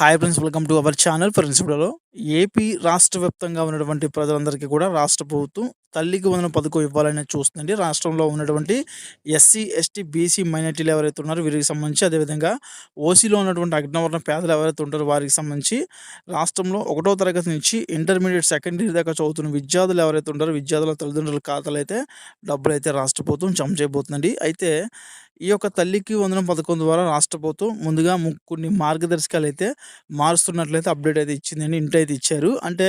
Hi friends welcome to our channel friends AP రాష్ట్ర వ్యాప్తంగా ఉన్నటువంటి ప్రజలందరికీ కూడా రాష్ట్ర ప్రభుత్వం తల్లికి వందన పథకం ఇవ్వాలని చూస్తుందండి. రాష్ట్రంలో ఉన్నటువంటి ఎస్సీ ఎస్టీ బీసీ మైనార్టీలు ఎవరైతే ఉన్నారో వీరికి సంబంధించి అదేవిధంగా ఓసీలో ఉన్నటువంటి అగ్నవర్ణ పేదలు ఎవరైతే ఉంటారో వారికి సంబంధించి రాష్ట్రంలో ఒకటో తరగతి నుంచి ఇంటర్మీడియట్ సెకండరీ దాకా చదువుతున్న విద్యార్థులు ఎవరైతే ఉంటారో విద్యార్థుల తల్లిదండ్రుల ఖాతాలు అయితే డబ్బులు అయితే రాష్ట్ర ప్రభుత్వం జమ చేయబోతుందండి. అయితే ఈ యొక్క తల్లికి వందనం పథకం ద్వారా రాష్ట్ర ప్రభుత్వం ముందుగా కొన్ని మార్గదర్శకాలు అయితే మారుస్తున్నట్లయితే అప్డేట్ అయితే ఇచ్చిందని ఇంటి అయితే ఇచ్చారు. అంటే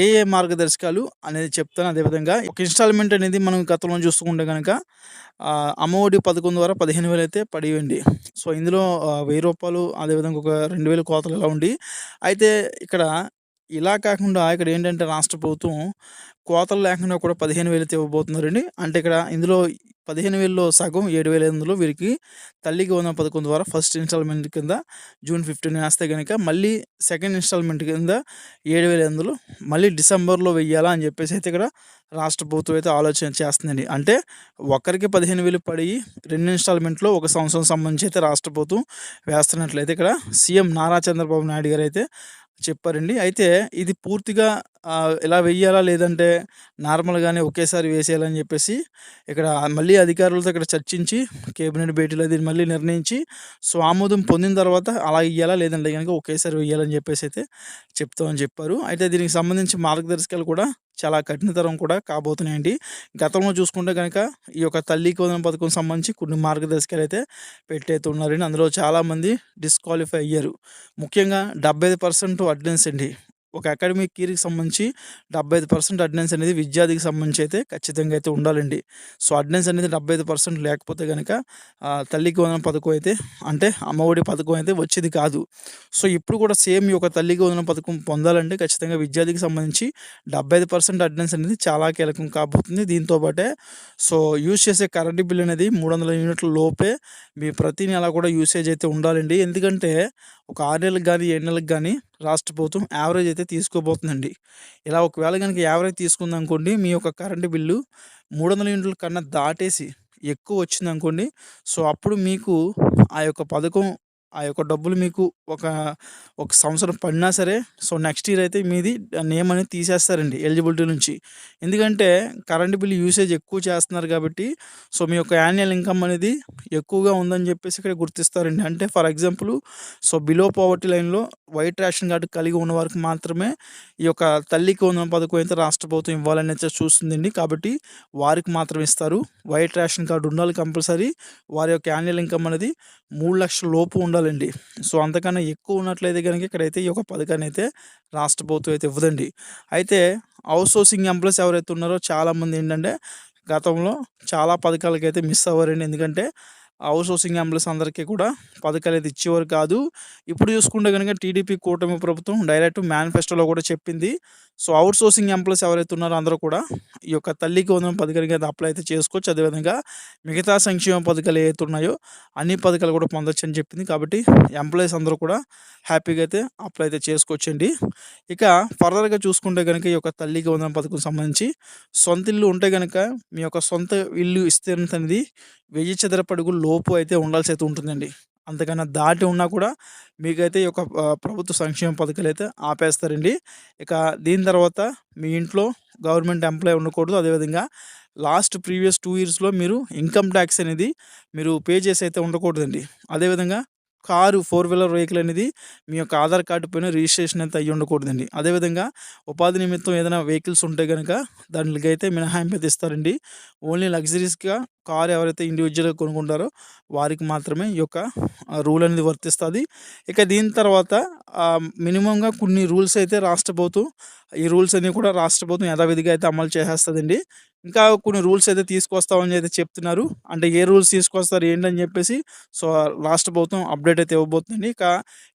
ఏ ఏ మార్గదర్శకాలు అనేది చెప్తాను. అదేవిధంగా ఒక ఇన్స్టాల్మెంట్ అనేది మనం గతంలో చూసుకుంటే కనుక అమ్మఒడి పథకం ద్వారా పదిహేను వేలు అయితే పడివండి సో ఇందులో వెయ్యి రూపాయలు అదేవిధంగా ఒక రెండు వేలు కోతలు ఎలా ఉండి అయితే ఇక్కడ ఇలా కాకుండా ఇక్కడ ఏంటంటే రాష్ట్ర ప్రభుత్వం కోతలు లేకుండా కూడా పదిహేను వేలు ఇవ్వబోతున్నారండి. అంటే ఇక్కడ ఇందులో పదిహేను వేలలో సగం ఏడు వేల ఐదు వీరికి తల్లికి ఉన్న పథకం ద్వారా ఫస్ట్ ఇన్స్టాల్మెంట్ కింద జూన్ ఫిఫ్టీన్ వేస్తే కనుక మళ్ళీ సెకండ్ ఇన్స్టాల్మెంట్ కింద ఏడు వేల ఎనిమిదిలో మళ్ళీ డిసెంబర్లో వెయ్యాలా అని చెప్పేసి అయితే ఇక్కడ రాష్ట్ర ప్రభుత్వం అయితే ఆలోచన చేస్తుందండి. అంటే ఒకరికి పదిహేను వేలు పడి రెండు ఇన్స్టాల్మెంట్లో ఒక సంవత్సరం సంబంధించి అయితే రాష్ట్ర ప్రభుత్వం వేస్తున్నట్లయితే ఇక్కడ సీఎం నారా చంద్రబాబు నాయుడు గారు అయితే చెప్పారండి. అయితే ఇది పూర్తిగా ఇలా వెయ్యాలా? లేదంటే నార్మల్గానే ఒకేసారి వేసేయాలని చెప్పేసి ఇక్కడ మళ్ళీ అధికారులతో ఇక్కడ చర్చించి కేబినెట్ భేటీలో దీన్ని మళ్ళీ నిర్ణయించి సో ఆమోదం పొందిన తర్వాత అలా ఇవ్వాలా లేదంటే కనుక ఒకేసారి వెయ్యాలని చెప్పేసి అయితే చెప్తామని చెప్పారు. అయితే దీనికి సంబంధించి మార్గదర్శకాలు కూడా చాలా కఠినతరం కూడా కాబోతున్నాయండి. గతంలో చూసుకుంటే కనుక ఈ యొక్క తల్లికి వదన పథకం సంబంధించి కొన్ని మార్గదర్శకాలు అయితే పెట్టేస్తున్నారండి. అందులో చాలామంది డిస్క్వాలిఫై అయ్యారు. ముఖ్యంగా డెబ్బై పర్సెంట్ అటెండెన్స్ అండి. ఒక అకాడమిక్ ఇయర్కి సంబంధించి డెబ్బై ఐదు పర్సెంట్ అటెండెన్స్ అనేది విద్యార్థికి సంబంధించి అయితే ఖచ్చితంగా అయితే ఉండాలండి. సో అటెండెన్స్ అనేది డెబ్బై ఐదు పర్సెంట్ లేకపోతే కనుక తల్లికి వందన పథకం అయితే అంటే అమ్మఒడి పథకం అయితే వచ్చేది కాదు. సో ఇప్పుడు కూడా సేమ్ ఈ యొక్క తల్లికి వందన పథకం పొందాలంటే ఖచ్చితంగా విద్యార్థికి సంబంధించి డెబ్బై ఐదు పర్సెంట్ అటెండెన్స్ అనేది చాలా కీలకం కాబోతుంది దీంతో పాటే. సో యూజ్ చేసే కరెంట్ బిల్ అనేది మూడు వందల యూనిట్ల లోపే మీ ప్రతి నెల కూడా యూసేజ్ అయితే ఉండాలండి. ఎందుకంటే ఒక ఆరు నెలలకు కానీ ఏడు నెలలకు కానీ రాష్ట్ర ప్రభుత్వం యావరేజ్ అయితే తీసుకోబోతుందండి. ఇలా ఒకవేళ కనుక యావరేజ్ తీసుకుందనుకోండి మీ యొక్క కరెంటు బిల్లు మూడు వందల యూనిట్ల కన్నా దాటేసి ఎక్కువ వచ్చిందనుకోండి సో అప్పుడు మీకు ఆ యొక్క పథకం ఆ యొక్క డబ్బులు మీకు ఒక ఒక సంవత్సరం పడినా సరే సో నెక్స్ట్ ఇయర్ అయితే మీది నేమ్ అనేది తీసేస్తారండి ఎలిజిబిలిటీ నుంచి. ఎందుకంటే కరెంట్ బిల్ యూసేజ్ ఎక్కువ చేస్తున్నారు కాబట్టి సో మీ యొక్క యాన్యువల్ ఇన్కమ్ అనేది ఎక్కువగా ఉందని చెప్పేసి ఇక్కడ గుర్తిస్తారండి. అంటే for example so below poverty లైన్లో వైట్ రేషన్ కార్డు కలిగి ఉన్న వారికి మాత్రమే ఈ యొక్క తల్లికి ఉన్న పథకం అయితే రాష్ట్ర ప్రభుత్వం ఇవ్వాలని చూస్తుందండి. కాబట్టి వారికి మాత్రం ఇస్తారు. వైట్ రేషన్ కార్డు ఉండాలి కంపల్సరీ. వారి యొక్క యాన్యువల్ ఇన్కమ్ అనేది మూడు లక్షల లోపు ఉండాలండి. సో అంతకన్నా ఎక్కువ ఉన్నట్లయితే కనుక ఇక్కడైతే ఈ యొక్క పథకాన్ని అయితే రాష్ట్ర ప్రభుత్వం అయితే ఇవ్వదండి. అయితే అవుట్ సోర్సింగ్ ఎంప్లాయీస్ ఎవరైతే ఉన్నారో చాలామంది ఏంటంటే గతంలో చాలా పథకాలకైతే మిస్ అవ్వరండి. ఎందుకంటే హౌస్ సోర్సింగ్ ఎంప్లాయీస్ అందరికీ కూడా పథకాలు అయితే ఇచ్చేవారు కాదు. ఇప్పుడు చూసుకుంటే కనుక టీడీపీ కూటమి ప్రభుత్వం డైరెక్ట్ మేనిఫెస్టోలో కూడా చెప్పింది. సో అవుట్ సోర్సింగ్ ఎంప్లాయీస్ ఎవరైతే ఉన్నారో అందరూ కూడా ఈ యొక్క తల్లికి వందన పథకానికి అయితే అప్లై అయితే చేసుకోవచ్చు. అదేవిధంగా మిగతా సంక్షేమ పథకాలు ఏవైతే ఉన్నాయో అన్ని పథకాలు కూడా పొందొచ్చు అని చెప్పింది. కాబట్టి ఎంప్లాయీస్ అందరూ కూడా హ్యాపీగా అయితే అప్లై అయితే చేసుకోవచ్చండి. ఇక ఫర్దర్గా చూసుకుంటే కనుక ఈ యొక్క తల్లికి వందన పథకం సంబంధించి సొంత ఇల్లు ఉంటే కనుక మీ యొక్క సొంత ఇల్లు ఇస్తే అనేది వెయ్యి చదరపడుగు లోపు అయితే ఉండాల్సి అయితే ఉంటుందండి. అంతకన్నా దాటి ఉన్నా కూడా మీకైతే ఈ యొక్క ప్రభుత్వ సంక్షేమ పథకాలు అయితే ఆపేస్తారండి. ఇక దీని తర్వాత మీ ఇంట్లో గవర్నమెంట్ ఎంప్లాయ్ ఉండకూడదు. అదేవిధంగా లాస్ట్ ప్రీవియస్ టూ ఇయర్స్లో మీరు ఇన్కమ్ ట్యాక్స్ అనేది మీరు పే చేసి అయితే ఉండకూడదండి. అదేవిధంగా కారు ఫోర్ వీలర్ వెహికల్ అనేది మీ యొక్క ఆధార్ కార్డు పైన రిజిస్ట్రేషన్ అయితే అయ్యి ఉండకూడదండి. అదేవిధంగా ఉపాధి నిమిత్తం ఏదైనా వెహికల్స్ ఉంటే కనుక దానికి అయితే మినహాయింపు అయితే ఇస్తారండి. ఓన్లీ లగ్జరీస్గా కారు ఎవరైతే ఇండివిజువల్గా కొనుక్కుంటారో వారికి మాత్రమే ఈ యొక్క రూల్ అనేది వర్తిస్తుంది. ఇక దీని తర్వాత మినిమంగా కొన్ని రూల్స్ అయితే రాష్ట్ర ప్రభుత్వం ఈ రూల్స్ అన్నీ కూడా రాష్ట్ర ప్రభుత్వం యథావిధిగా అయితే అమలు చేసేస్తుందండి. ఇంకా కొన్ని రూల్స్ అయితే తీసుకొస్తామని అయితే చెప్తున్నారు. అంటే ఏ రూల్స్ తీసుకొస్తారు ఏంటని చెప్పేసి సో రాష్ట్ర ప్రభుత్వం అప్డేట్ అయితే ఇవ్వబోతుంది ఇక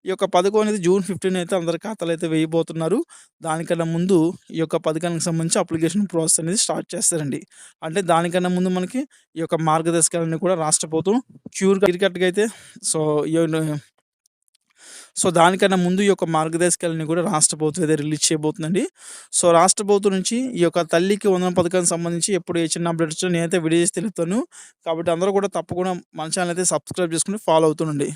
ఈ యొక్క పథకం అనేది జూన్ ఫిఫ్టీన్ అయితే అందరి ఖాతాలు అయితే వేయబోతున్నారు. దానికన్నా ముందు ఈ యొక్క పథకానికి సంబంధించి అప్లికేషన్ ప్రాసెస్ అనేది స్టార్ట్ చేస్తారండి. అంటే దానికన్నా ముందు మనకి ఈ యొక్క మార్గదర్శకాలన్నీ కూడా రాష్ట్ర ప్రభుత్వం క్యూర్ క్రికెట్గా అయితే సో సో దానికన్నా ముందు ఈ యొక్క మార్గదర్శకాలని కూడా రాష్ట్ర ప్రభుత్వం అయితే రిలీజ్ చేయబోతుందండి. సో రాష్ట్ర ప్రభుత్వం నుంచి ఈ యొక్క తల్లికి వందన పథకానికి సంబంధించి ఎప్పుడు ఏ చిన్న అప్డేట్స్ నేనైతే వీడియో చేసి తెలుపుతాను. కాబట్టి అందరూ కూడా తప్పకుండా మన ఛానల్ అయితే సబ్స్క్రైబ్ చేసుకుని ఫాలో అవుతుండండి.